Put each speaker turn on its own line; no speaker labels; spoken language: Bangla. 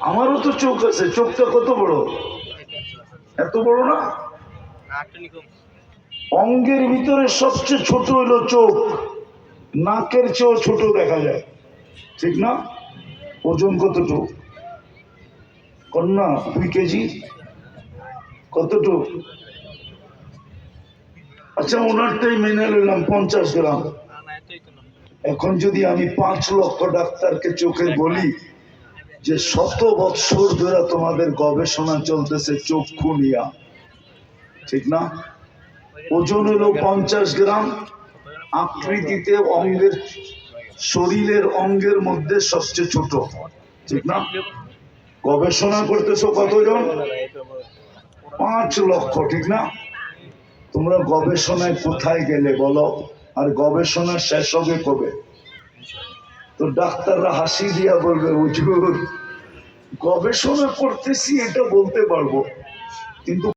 আমারও তো চোখ আছে চোখটা কত বড়? এত বড় না? অঙ্গের ভিতরে সবচেয়ে ছোট হলো চোখ নাকের চেয়েও ছোট দেখা যায়। ঠিক না? ওজন কতটুক? কন্যা দুই কেজি? কতটুক? আচ্ছা ওনারটাই মেনে নিলাম পঞ্চাশ গ্রাম। এখন যদি আমি পাঁচ লক্ষ ডাক্তারকে চোখে বলি যে শত বৎসর ধরে তোমাদের গবেষণা চলতেছে চক্ষু নিয়া। ঠিক না? ওজন হলো পঞ্চাশ গ্রাম, আকৃতিতে অঙ্গের, শরীরের অঙ্গের মধ্যে সবচেয়ে ছোট। ঠিক না? গবেষণা করতেছো কতজন? পাঁচ লক্ষ, ঠিক না? তোমরা গবেষণায় কোথায় গেলে বলো? আর গবেষণা শেষ হবে কবে? তো ডাক্তাররা হাসি দিয়া বলবে, হুজুর গবেষণা করতেছি এটা বলতে পারব। কিন্তু